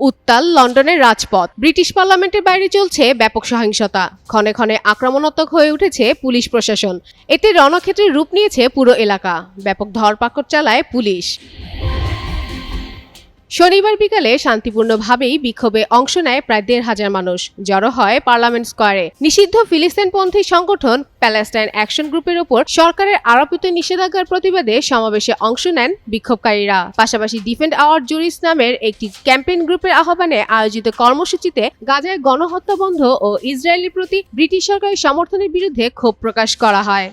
উত্তাল লন্ডনের রাজপথ। ব্রিটিশ পার্লামেন্টের বাইরে চলছে ব্যাপক সহিংসতা। ক্ষণে ক্ষণে আক্রমণাত্মক হয়ে উঠেছে পুলিশ প্রশাসন। এতে রণক্ষেত্রের রূপ নিয়েছে পুরো এলাকা। ব্যাপক ধরপাকড় চালায় পুলিশ। শনিবার বিকালে শান্তিপূর্ণভাবেই বিক্ষোভে অংশ নেয় প্রায় দেড় হাজার মানুষ। জড়ো হয় পার্লামেন্ট স্কোয়ারে। নিষিদ্ধ ফিলিস্তিনপন্থী সংগঠন প্যালেস্টাইন অ্যাকশন গ্রুপের ওপর সরকারের আরোপিত নিষেধাজ্ঞার প্রতিবাদে সমাবেশে অংশ নেন বিক্ষোভকারীরা। পাশাপাশি ডিফেন্ড আওয়ার জুরিস নামের একটি ক্যাম্পেইন গ্রুপের আহ্বানে আয়োজিত কর্মসূচিতে গাজায় গণহত্যা বন্ধ ও ইসরায়েলের প্রতি ব্রিটিশ সরকারের সমর্থনের বিরুদ্ধে ক্ষোভ প্রকাশ করা হয়।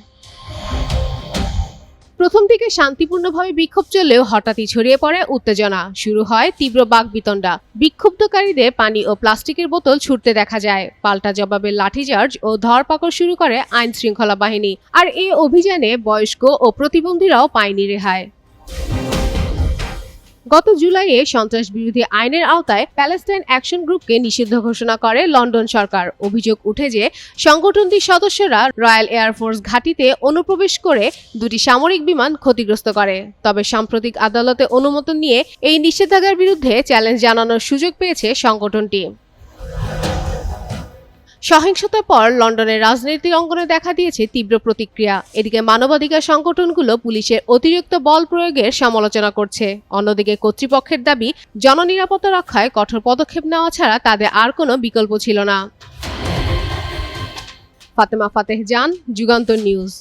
প্রথম থেকে শান্তিপূর্ণভাবে বিক্ষোভ চললেও হঠাৎই ছড়িয়ে পড়ে উত্তেজনা। শুরু হয় তীব্র বাকবিতণ্ডা। বিক্ষুব্ধকারীদের পানি ও প্লাস্টিকের বোতল ছুটতে দেখা যায়। পাল্টা জবাবে লাঠিচার্জ ও ধরপাকড় শুরু করে আইন শৃঙ্খলা বাহিনী। আর এই অভিযানে বয়স্ক ও প্রতিবন্ধীরাও পায়নি রেহাই। গত জুলাইয়ে সন্ত্রাস বিরোধী আইনের আওতায় প্যালেস্টাইন অ্যাকশন গ্রুপকে নিষিদ্ধ ঘোষণা করে লন্ডন সরকার। অভিযোগ উঠে যে সংগঠনটির সদস্যরা রয়্যাল এয়ারফোর্স ঘাঁটিতে অনুপ্রবেশ করে দুটি সামরিক বিমান ক্ষতিগ্রস্ত করে। তবে সাম্প্রতিক আদালতে অনুমোদন নিয়ে এই নিষেধাজ্ঞার বিরুদ্ধে চ্যালেঞ্জ জানানোর সুযোগ পেয়েছে সংগঠনটি। সহিংসতার পর লন্ডনের রাজনৈতিক অঙ্গনে দেখা দিয়েছে তীব্র প্রতিক্রিয়া। এদিকে মানবাধিকার সংগঠনগুলো পুলিশের অতিরিক্ত বল প্রয়োগের সমালোচনা করছে। অন্যদিকে কর্তৃপক্ষের দাবি, জননিরাপত্তা রক্ষায় কঠোর পদক্ষেপ নেওয়া ছাড়া তাদের আর কোনো বিকল্প ছিল না। ফাতেমা ফাতেহ জান, যুগান্তর নিউজ।